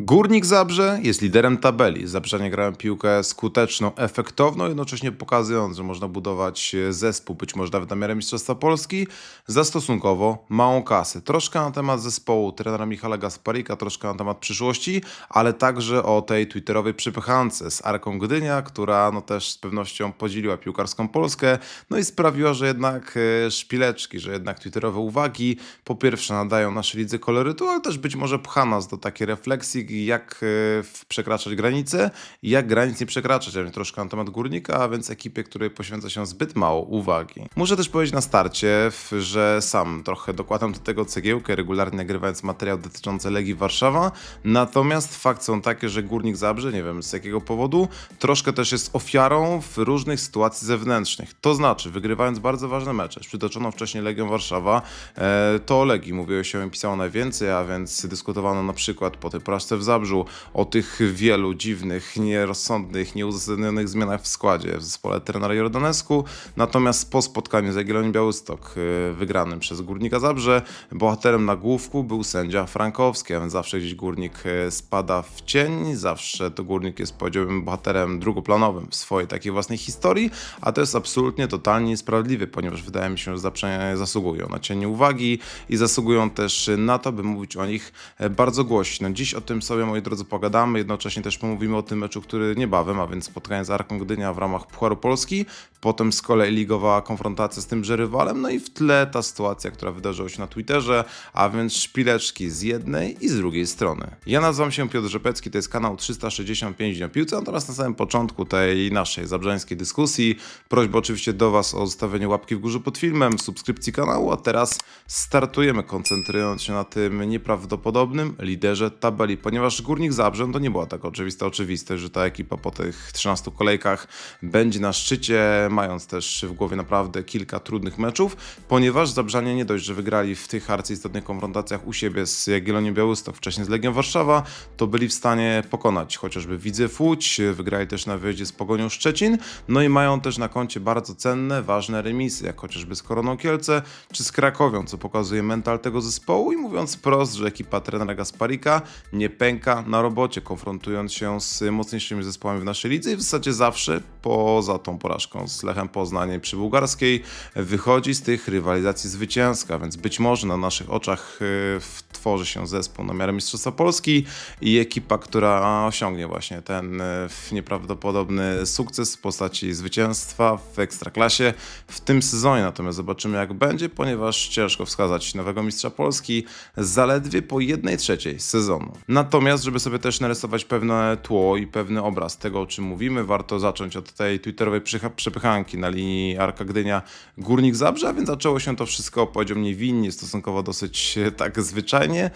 Górnik Zabrze jest liderem tabeli. Zabrzanie grają piłkę skuteczną, efektowną, jednocześnie pokazując, że można budować e, zespół, być może nawet na miarę Mistrzostwa Polski, za stosunkowo małą kasę. Troszkę na temat zespołu trenera Michala Gasparika, troszkę na temat przyszłości, ale także o tej twitterowej przypychance z Arką Gdynia, która no też z pewnością podzieliła piłkarską Polskę, no i sprawiła, że jednak e, szpileczki, że jednak twitterowe uwagi po pierwsze nadają naszej lidze kolorytu, ale też być może pcha nas do takiej refleksji, jak e, przekraczać granice i jak granic nie przekraczać, a więc troszkę na temat górnika, a więc ekipie, której poświęca się zbyt mało uwagi. Muszę też powiedzieć na starcie, że sam trochę dokładam do tego cegiełkę, regularnie nagrywając materiał dotyczący Legii Warszawa, natomiast fakt są takie, że Górnik Zabrze, nie wiem z jakiego powodu, troszkę też jest ofiarą w różnych sytuacji zewnętrznych. To znaczy, wygrywając bardzo ważne mecze, z przytoczoną wcześniej Legią Warszawa, e, to o Legii mówiło się i pisało najwięcej, a więc dyskutowano na przykład po tej porażce w Zabrzu o tych wielu dziwnych, nierozsądnych, nieuzasadnionych zmianach w składzie w zespole trenera Jordanesku. Natomiast po spotkaniu z Jagiellonią Białystok e, wygranym przez Górnika Zabrze, bohaterem nagłówku był sędzia Frankowski, zawsze gdzieś Górnik e, spada w cień, zawsze to Górnik jest powiedziałbym bohaterem drugoplanowym w swojej takiej własnej historii, a to jest absolutnie totalnie niesprawiedliwe, ponieważ wydaje mi się, że zasługują na cienie uwagi i zasługują też na to, by mówić o nich e, bardzo głośno. Dziś o tym sobie, moi drodzy, pogadamy, jednocześnie też pomówimy o tym meczu, który niebawem, a więc spotkanie z Arką Gdynia w ramach Pucharu Polski, potem z kolei ligowa konfrontacja z tymże rywalem, no i w tle ta sytuacja, która wydarzyła się na Twitterze, a więc szpileczki z jednej i z drugiej strony. Ja nazywam się Piotr Rzepecki, to jest kanał 365 Dni o Piłce, natomiast na samym początku tej naszej zabrzeńskiej dyskusji prośba oczywiście do Was o zostawienie łapki w górze pod filmem, subskrypcji kanału, a teraz startujemy koncentrując się na tym nieprawdopodobnym liderze tabeli, ponieważ Górnik Zabrze no to nie była tak oczywista oczywistość, że ta ekipa po tych 13 kolejkach będzie na szczycie, mając też w głowie naprawdę kilka trudnych meczów, ponieważ Zabrzanie nie dość, że wygrali w tych arcyistotnych konfrontacjach u siebie z Jagiellonią Białystok, wcześniej z Legią Warszawa, to byli w stanie pokonać chociażby Widzew Łódź, wygrali też na wyjeździe z Pogonią Szczecin, no i mają też na koncie bardzo cenne, ważne remisy, jak chociażby z Koroną Kielce czy z Krakowią, co pokazuje mental tego zespołu i mówiąc wprost, że ekipa trenera Gasparika nie pęka na robocie, konfrontując się z mocniejszymi zespołami w naszej lidze i w zasadzie zawsze poza tą porażką z Lechem Poznań przy Bułgarskiej wychodzi z tych rywalizacji zwycięska, więc być może na naszych oczach y, tworzy się zespół na miarę Mistrzostwa Polski i ekipa, która osiągnie właśnie ten y, nieprawdopodobny sukces w postaci zwycięstwa w Ekstraklasie w tym sezonie. Natomiast zobaczymy jak będzie, ponieważ ciężko wskazać nowego mistrza Polski zaledwie po jednej trzeciej sezonu. Natomiast, żeby sobie też narysować pewne tło i pewny obraz tego, o czym mówimy, warto zacząć od tej twitterowej przepychanki na linii Arka Gdynia Górnik Zabrze, więc zaczęło się to wszystko, powiedziałbym, niewinnie, stosunkowo dosyć e, tak zwyczajnie, e,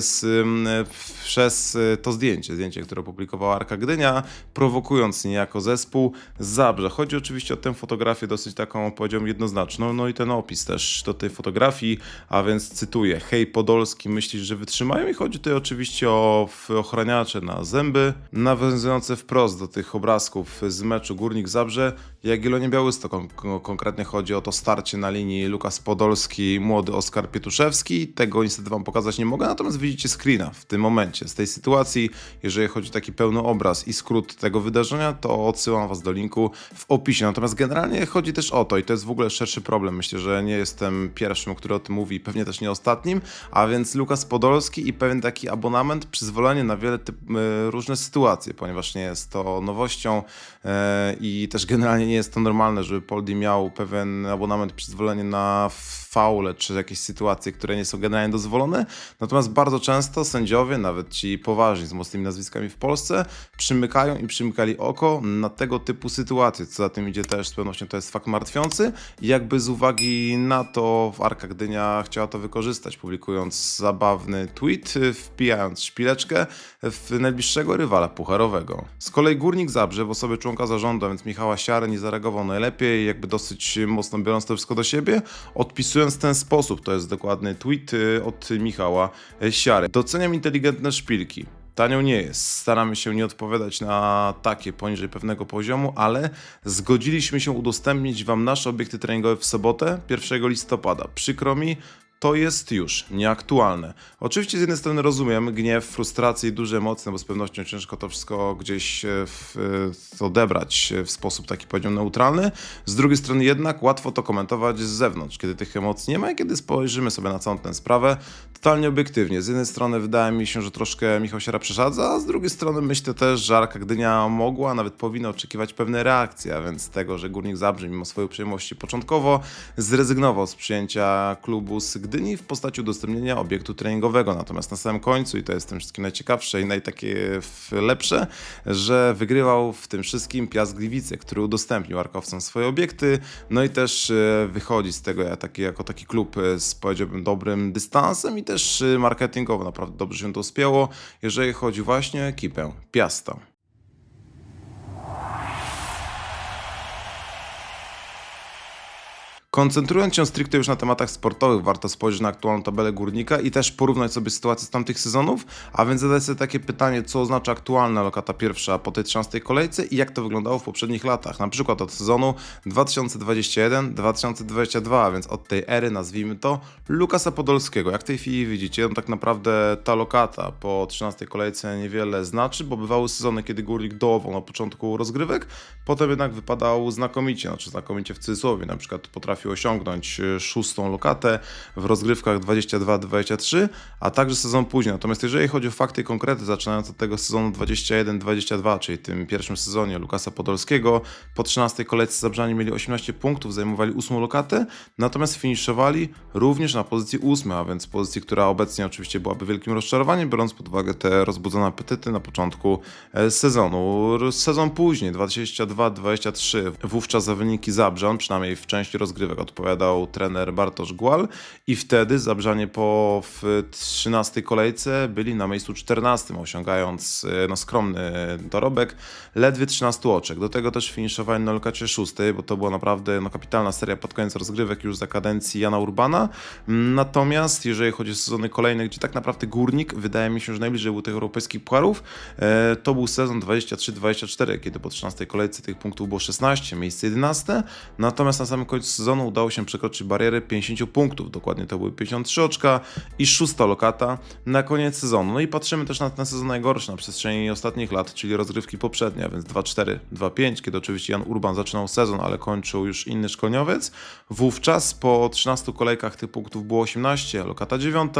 z, przez e, to zdjęcie, zdjęcie, które opublikowała Arka Gdynia, prowokując niejako zespół Zabrze. Chodzi oczywiście o tę fotografię dosyć taką, powiedziałbym, jednoznaczną, no i ten opis też do tej fotografii, a więc cytuję, hej Podolski, myślisz, że wytrzymają? I chodzi tutaj oczywiście o w- ochraniacze na zęby, nawiązujące wprost do tych obrazków z meczu Górnik Zabrze, Jagiellonia Białystok. Kon- kon- konkretnie chodzi o to starcie na linii Lukas Podolski, młody Oskar Pietuszewski. Tego niestety wam pokazać nie mogę, natomiast widzicie screena w tym momencie z tej sytuacji. Jeżeli chodzi o taki pełny obraz i skrót tego wydarzenia, to odsyłam was do linku w opisie. Natomiast generalnie chodzi też o to i to jest w ogóle szerszy problem. Myślę, że nie jestem pierwszym, który o tym mówi, pewnie też nie ostatnim, a więc Lukas Podolski i pewien taki abonament, przyzwolenie na wiele typ, e, różne sytuacje, ponieważ nie jest to nowością e, i też generalnie nie jest to normalne, żeby Poldi miał pewien abonament, przyzwolenie na faule czy jakieś sytuacje, które nie są generalnie dozwolone. Natomiast bardzo często sędziowie, nawet ci poważni z mocnymi nazwiskami w Polsce, przymykają i przymykali oko na tego typu sytuacje. Co za tym idzie też z pewnością to jest fakt martwiący. Jakby z uwagi na to Arka Gdynia chciała to wykorzystać, publikując zabawny tweet, wpijając szpileczkę w najbliższego rywala pucharowego. Z kolei Górnik Zabrze w osobie członka zarządu, więc Michała Siary, nie zareagował najlepiej, jakby dosyć mocno biorąc to wszystko do siebie, odpisując w ten sposób, to jest dokładny tweet y, od Michała Siary. Doceniam inteligentne szpilki. Tanią nie jest. Staramy się nie odpowiadać na takie poniżej pewnego poziomu, ale zgodziliśmy się udostępnić Wam nasze obiekty treningowe w sobotę, 1 listopada. Przykro mi, to jest już nieaktualne. Oczywiście z jednej strony rozumiem gniew, frustrację i duże emocje, no bo z pewnością ciężko to wszystko gdzieś e, w, e, odebrać w sposób taki powiedział neutralny. Z drugiej strony jednak łatwo to komentować z zewnątrz, kiedy tych emocji nie ma i kiedy spojrzymy sobie na całą tę sprawę totalnie obiektywnie. Z jednej strony wydaje mi się, że troszkę Michał Siera przesadza, a z drugiej strony myślę też, że Arka Gdynia mogła, a nawet powinna oczekiwać pewnej reakcji, a więc tego, że Górnik Zabrze mimo swojej uprzejmości początkowo zrezygnował z przyjęcia klubu z Gdyni w postaci udostępnienia obiektu treningowego. Natomiast na samym końcu, i to jest tym wszystkim najciekawsze i najtakie lepsze, że wygrywał w tym wszystkim Piast Gliwice, który udostępnił Arkowcom swoje obiekty, no i też e, wychodzi z tego ja taki, jako taki klub e, z powiedziałbym dobrym dystansem i też e, marketingowo naprawdę dobrze się to spięło, jeżeli chodzi właśnie o ekipę Piasta. Koncentrując się stricte już na tematach sportowych, warto spojrzeć na aktualną tabelę górnika i też porównać sobie sytuację z tamtych sezonów, a więc zadać sobie takie pytanie, co oznacza aktualna lokata pierwsza po tej 13 kolejce i jak to wyglądało w poprzednich latach, na przykład od sezonu 2021-2022, a więc od tej ery, nazwijmy to, Lukasa Podolskiego. Jak w tej chwili widzicie, no tak naprawdę ta lokata po 13 kolejce niewiele znaczy, bo bywały sezony, kiedy górnik dołował na początku rozgrywek, potem jednak wypadał znakomicie, znaczy znakomicie w cudzysłowie, na przykład potrafił potrafił osiągnąć e, szóstą lokatę w rozgrywkach 22-23, a także sezon później. Natomiast jeżeli chodzi o fakty i konkrety, zaczynając od tego sezonu 21-22, czyli tym pierwszym sezonie Lukasa Podolskiego, po 13 kolejce Zabrzani mieli 18 punktów, zajmowali ósmą lokatę, natomiast finiszowali również na pozycji ósmej, a więc pozycji, która obecnie oczywiście byłaby wielkim rozczarowaniem, biorąc pod uwagę te rozbudzone apetyty na początku e, sezonu. Sezon później, 22-23, wówczas za wyniki Zabrzan, przynajmniej w części rozgrywek odpowiadał trener Bartosz Głal i wtedy Zabrzanie po w 13 kolejce byli na miejscu 14, osiągając e, no, skromny dorobek, ledwie 13 oczek. Do tego też finiszowali na lokacie 6, bo to była naprawdę no, kapitalna seria pod koniec rozgrywek już za kadencji Jana Urbana. Natomiast jeżeli chodzi o sezony kolejne, gdzie tak naprawdę Górnik, wydaje mi się, że najbliżej był tych europejskich pucharów, e, to był sezon 23-24, kiedy po 13 kolejce tych punktów było 16, miejsce 11, natomiast na samym końcu sezonu sezonu udało się przekroczyć barierę 50 punktów. Dokładnie to były 53 oczka i szósta lokata na koniec sezonu. No i patrzymy też na ten sezon najgorszy na przestrzeni ostatnich lat, czyli rozgrywki poprzednie, więc 2-4, 2-5, kiedy oczywiście Jan Urban zaczynał sezon, ale kończył już inny szkoleniowiec. Wówczas po 13 kolejkach tych punktów było 18, lokata 9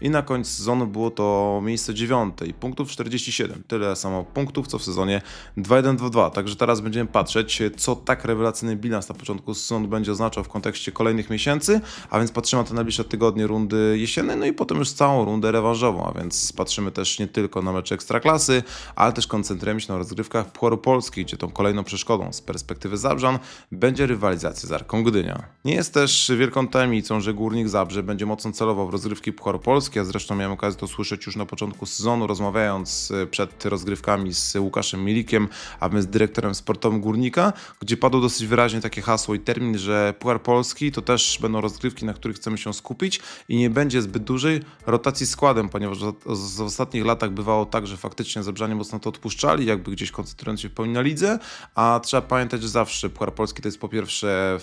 i na końcu sezonu było to miejsce 9 i punktów 47. Tyle samo punktów, co w sezonie 2-1-2-2. Także teraz będziemy patrzeć, co tak rewelacyjny bilans na początku sezonu będzie oznaczał w kontekście kolejnych miesięcy, a więc patrzymy na te najbliższe tygodnie rundy jesiennej, no i potem już całą rundę rewanżową, a więc patrzymy też nie tylko na mecze Ekstraklasy, ale też koncentrujemy się na rozgrywkach Pucharu Polski, gdzie tą kolejną przeszkodą z perspektywy Zabrzan będzie rywalizacja z Arką Gdynia. Nie jest też wielką tajemnicą, że Górnik Zabrze będzie mocno celował w rozgrywki Pucharu Polski, a zresztą miałem okazję to słyszeć już na początku sezonu, rozmawiając e, przed rozgrywkami z Łukaszem Milikiem, a więc dyrektorem sportowym Górnika, gdzie padło dosyć wyraźnie takie hasło i termin, że Puchar Puchar Polski to też będą rozgrywki, na których chcemy się skupić i nie będzie zbyt dużej rotacji składem, ponieważ w ostatnich latach bywało tak, że faktycznie Zabrzanie mocno to odpuszczali, jakby gdzieś koncentrując się w pełni na lidze, a trzeba pamiętać, że zawsze Puchar Polski to jest po pierwsze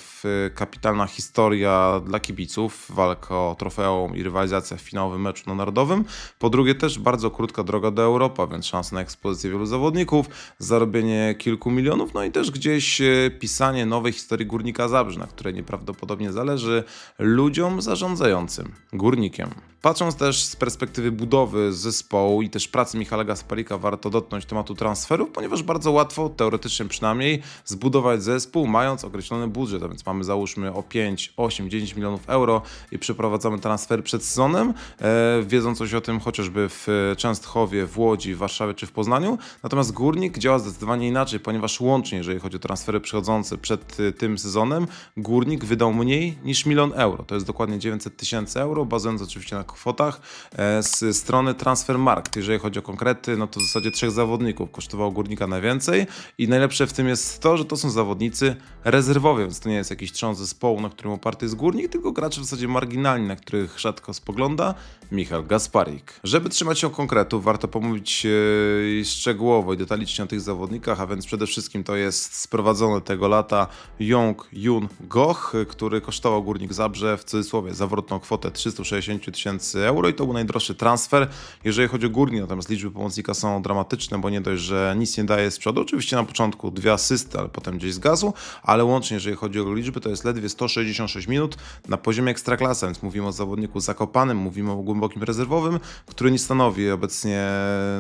kapitalna historia dla kibiców, walka o trofeum i rywalizacja w finałowym meczu na narodowym, po drugie też bardzo krótka droga do Europy, więc szansa na ekspozycję wielu zawodników, zarobienie kilku milionów, no i też gdzieś e, pisanie nowej historii Górnika Zabrze, na której nie prawdopodobnie zależy ludziom zarządzającym górnikiem. Patrząc też z perspektywy budowy zespołu i też pracy Michała Gasparika, warto dotknąć tematu transferów, ponieważ bardzo łatwo, teoretycznie przynajmniej, zbudować zespół mając określony budżet, a więc mamy załóżmy o 5, 8, 9 milionów euro i przeprowadzamy transfer przed sezonem, e, wiedząc coś o tym chociażby w Częstochowie, w Łodzi, w Warszawie czy w Poznaniu. Natomiast Górnik działa zdecydowanie inaczej, ponieważ łącznie, jeżeli chodzi o transfery przychodzące przed e, tym sezonem, Górnik wydał mniej niż milion euro. To jest dokładnie 900 tysięcy euro, bazując oczywiście na kwotach e, z strony Transfermarkt. Jeżeli chodzi o konkrety, no to w zasadzie trzech zawodników kosztowało Górnika najwięcej i najlepsze w tym jest to, że to są zawodnicy rezerwowi, więc to nie jest jakiś trząs zespołu, na którym oparty jest Górnik, tylko gracze w zasadzie marginalni, na których rzadko spogląda Michał Gasparik. Żeby trzymać się konkretów, warto pomówić e, szczegółowo i detalicznie o tych zawodnikach, a więc przede wszystkim to jest sprowadzone tego lata Jong Jun Go, Włoch, y, który kosztował Górnik Zabrze w cudzysłowie zawrotną kwotę 360 tysięcy euro i to był najdroższy transfer, jeżeli chodzi o Górnik, natomiast liczby pomocnika są dramatyczne, bo nie dość, że nic nie daje z przodu, oczywiście na początku dwie asysty, ale potem gdzieś z gazu, ale łącznie, jeżeli chodzi o liczby, to jest ledwie 166 minut na poziomie ekstraklasy, więc mówimy o zawodniku zakopanym, mówimy o głębokim rezerwowym, który nie stanowi obecnie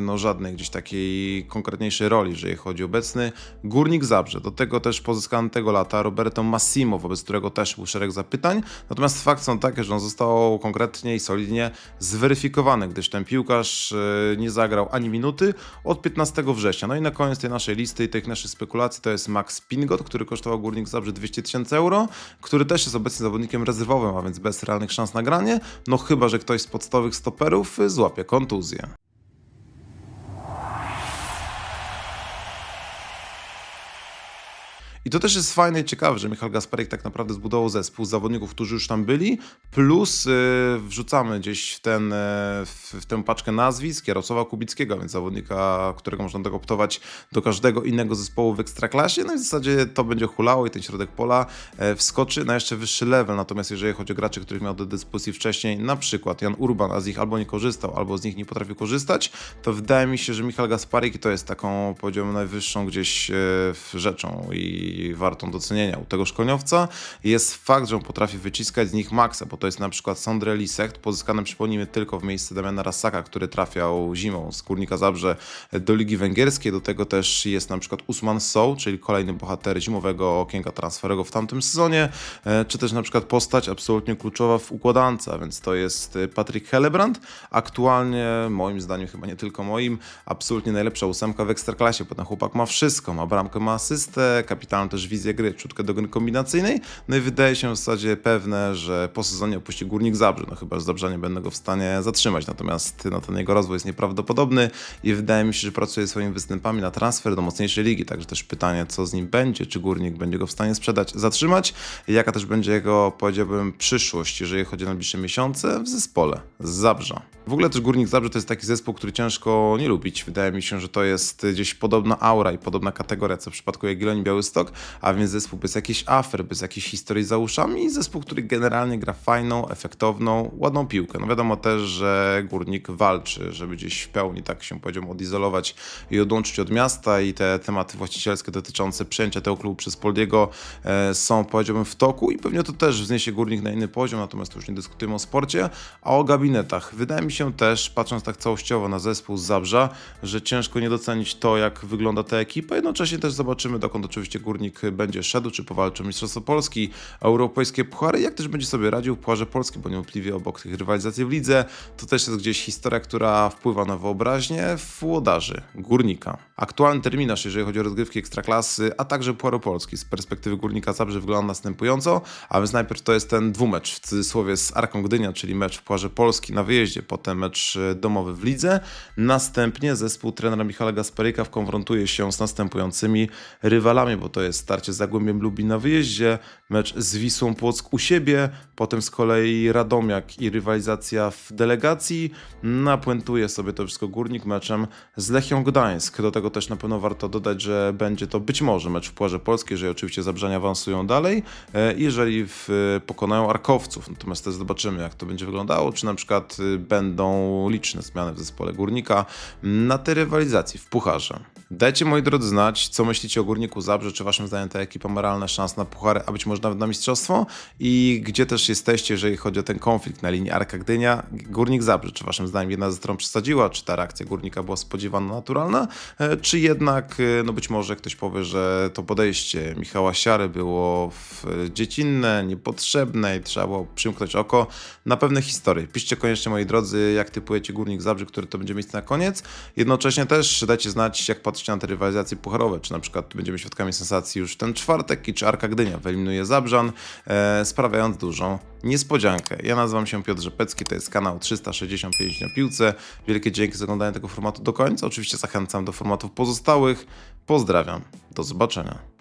no, żadnej gdzieś takiej konkretniejszej roli, jeżeli chodzi o obecny Górnik Zabrze. Do tego też pozyskany tego lata Roberto Massimo, wobec którego też był szereg zapytań. Natomiast fakt są takie, że on został konkretnie i solidnie zweryfikowany, gdyż ten piłkarz e, nie zagrał ani minuty od 15 września. No i na koniec tej naszej listy i tych naszych spekulacji to jest Max Pingot, który kosztował Górnik Zabrze 200 tysięcy euro, który też jest obecnie zawodnikiem rezerwowym, a więc bez realnych szans na granie. No chyba, że ktoś z podstawowych stoperów y, złapie kontuzję. I to też jest fajne i ciekawe, że Michał Gasparek tak naprawdę zbudował zespół zawodników, którzy już tam byli, plus yy, wrzucamy gdzieś w, ten, yy, w, w tę paczkę nazwisk Jarosława Kubickiego, więc zawodnika, którego można dokoptować do każdego innego zespołu w Ekstraklasie. No i w zasadzie to będzie hulało i ten środek pola yy, wskoczy na jeszcze wyższy level. Natomiast jeżeli chodzi o graczy, których miał do dyspozycji wcześniej, na przykład Jan Urban, a z nich albo nie korzystał, albo z nich nie potrafił korzystać, to wydaje mi się, że Michał Gasparek to jest taką, powiedziałbym, najwyższą gdzieś yy, rzeczą i wartą docenienia u tego szkoleniowca jest fakt, że on potrafi wyciskać z nich maksa, bo to jest na przykład Sondre Lisek, pozyskany przypomnijmy tylko w miejsce Damiana Rasaka, który trafiał zimą z Górnika Zabrze do Ligi Węgierskiej, do tego też jest na przykład Usman Sow, czyli kolejny bohater zimowego okienka transferowego w tamtym sezonie, e, czy też na przykład postać absolutnie kluczowa w układance, a więc to jest Patrick Hellebrand, aktualnie moim zdaniem, chyba nie tylko moim, absolutnie najlepsza ósemka w Ekstraklasie, bo ten chłopak ma wszystko, ma bramkę, ma asystę, kapitalną też wizję gry, czutkę do gry kombinacyjnej, no i wydaje się w zasadzie pewne, że po sezonie opuści Górnik Zabrze, no chyba, że Zabrze nie będą go w stanie zatrzymać, natomiast no, ten jego rozwój jest nieprawdopodobny i wydaje mi się, że pracuje swoimi występami na transfer do mocniejszej ligi, także też pytanie, co z nim będzie, czy Górnik będzie go w stanie sprzedać, zatrzymać, jaka też będzie jego, powiedziałbym, przyszłość, jeżeli chodzi o najbliższe miesiące w zespole z Zabrza. W ogóle też Górnik Zabrze to jest taki zespół, który ciężko nie lubić. Wydaje mi się, że to jest gdzieś podobna aura i podobna kategoria, co w przypadku Jagiellonii Białystok, a więc zespół bez jakichś afer, bez jakiejś historii za uszami i zespół, który generalnie gra fajną, efektowną, ładną piłkę. No wiadomo też, że Górnik walczy, żeby gdzieś w pełni, tak się powiedział, odizolować i odłączyć od miasta i te tematy właścicielskie dotyczące przejęcia tego klubu przez Poldiego e, są, powiedziałbym, w toku i pewnie to też wzniesie Górnik na inny poziom, natomiast już nie dyskutujemy o sporcie, a o gabinetach. Wydaje mi się też, patrząc tak całościowo na zespół z Zabrza, że ciężko nie docenić to, jak wygląda ta ekipa. Jednocześnie też zobaczymy, dokąd oczywiście Górnik będzie szedł, czy powalczy o Mistrzostwo Polski, europejskie puchary, jak też będzie sobie radził w Pucharze Polski, bo niewątpliwie obok tych rywalizacji w lidze, to też jest gdzieś historia, która wpływa na wyobraźnię włodarzy, Górnika. Aktualny terminarz, jeżeli chodzi o rozgrywki Ekstraklasy, a także Pucharu Polski. Z perspektywy Górnika Zabrze wygląda następująco, a więc najpierw to jest ten dwumecz w cudzysłowie z Arką Gdynia, czyli mecz w Pucharze Polski na wyjeździe, potem mecz domowy w lidze, następnie zespół trenera Michała Gasparyka konfrontuje się z następującymi rywalami, bo to jest starcie z Zagłębiem Lubin na wyjeździe, mecz z Wisłą Płock u siebie, potem z kolei Radomiak i rywalizacja w delegacji, napuentuje sobie to wszystko Górnik meczem z Lechią Gdańsk. Do tego też na pewno warto dodać, że będzie to być może mecz w Pucharze Polskiej, jeżeli oczywiście Zabrzanie awansują dalej, e, jeżeli w, pokonają Arkowców. Natomiast też zobaczymy, jak to będzie wyglądało, czy na przykład y, będą liczne zmiany w zespole Górnika na tej rywalizacji w Pucharze. Dajcie moi drodzy znać, co myślicie o Górniku Zabrze, czy waszym zdaniem ta ekipa ma realne szanse na puchary, a być może nawet na mistrzostwo i gdzie też jesteście, jeżeli chodzi o ten konflikt na linii Arka Gdynia, Górnik Zabrze, czy waszym zdaniem jedna ze stron przesadziła, czy ta reakcja Górnika była spodziewana, naturalna, e, czy jednak, e, no być może ktoś powie, że to podejście Michała Siary było w- dziecinne, niepotrzebne i trzeba było przymknąć oko na pewne historie. Piszcie koniecznie, moi drodzy, jak typujecie Górnik Zabrze, który to będzie miejsce na koniec. Jednocześnie też dajcie znać, jak patrzycie na te rywalizacje pucharowe, czy na przykład będziemy świadkami sensacji już ten czwartek i czy Arka Gdynia wyeliminuje Zabrzan, e, sprawiając dużą niespodziankę. Ja nazywam się Piotr Rzepecki, to jest kanał 365 na piłce. Wielkie dzięki za oglądanie tego formatu do końca. Oczywiście zachęcam do formatów pozostałych. Pozdrawiam, do zobaczenia.